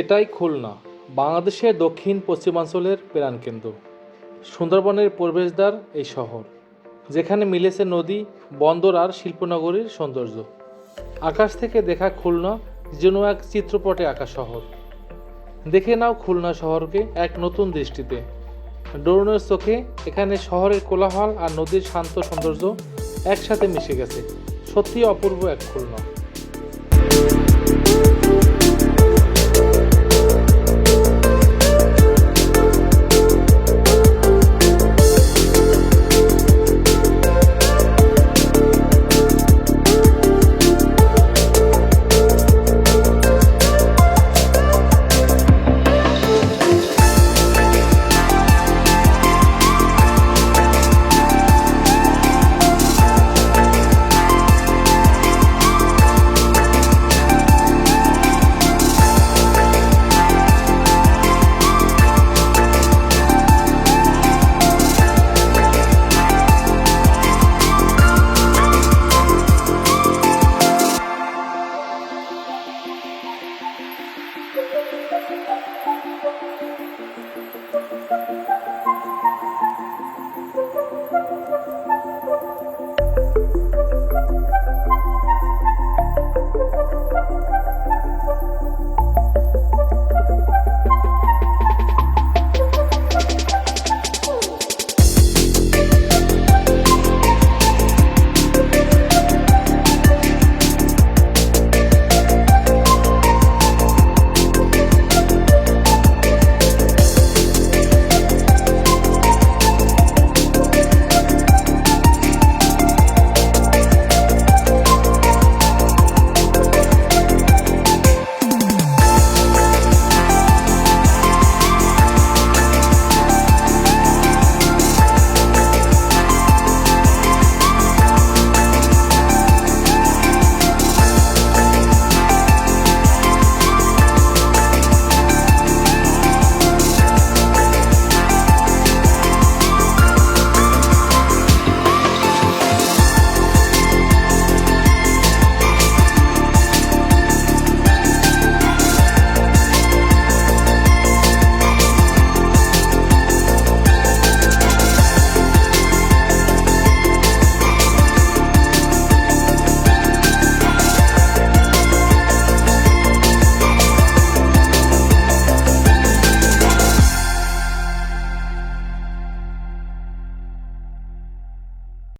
এটাই খুলনা, বাংলাদেশের দক্ষিণ পশ্চিমাঞ্চলের প্রাণকেন্দ্র সুন্দরবনের প্রবেশদ্বার এই শহর, যেখানে মিলেছে নদী, বন্দর আর শিল্পনগরীর সৌন্দর্য। আকাশ থেকে দেখা খুলনা যেন এক চিত্রপটে আঁকা শহর। দেখে নাও খুলনা শহরকে এক নতুন দৃষ্টিতে। ড্রোনের চোখে এখানে শহরের কোলাহল আর নদীর শান্ত সৌন্দর্য একসাথে মিশে গেছে। সত্যি অপূর্ব এক খুলনা।